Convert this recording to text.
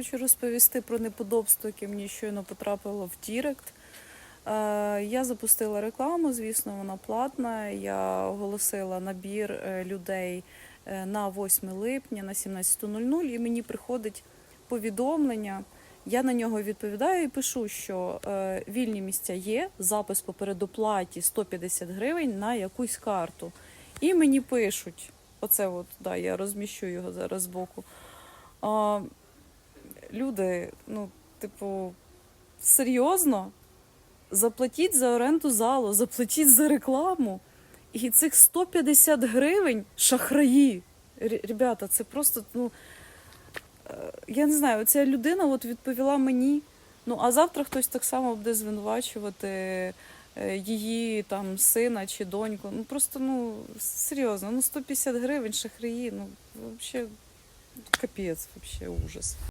хочу розповісти про неподобство, яке мені щойно потрапило в Дірект. Е, Я запустила рекламу, звісно, вона платна. Я оголосила набір е, людей е, на 8 липня на 17.00 і мені приходить повідомлення. Я на нього відповідаю і пишу, що вільні місця є, запис по передоплаті 150 гривень на якусь карту. І мені пишуть, оце от, да, я розміщу його зараз збоку. А, люди, ну, типу, серйозно, заплатіть за оренду залу, заплатіть за рекламу. І цих 150 гривень шахраї. Ребята, це просто, ну, е, я не знаю, ця людина от відповіла мені. Ну, а завтра хтось так само буде звинувачувати е, її там сина чи доньку. Ну просто ну серйозно, ну 150 гривень шахраї, ну взагалі капець, взагалі ужас.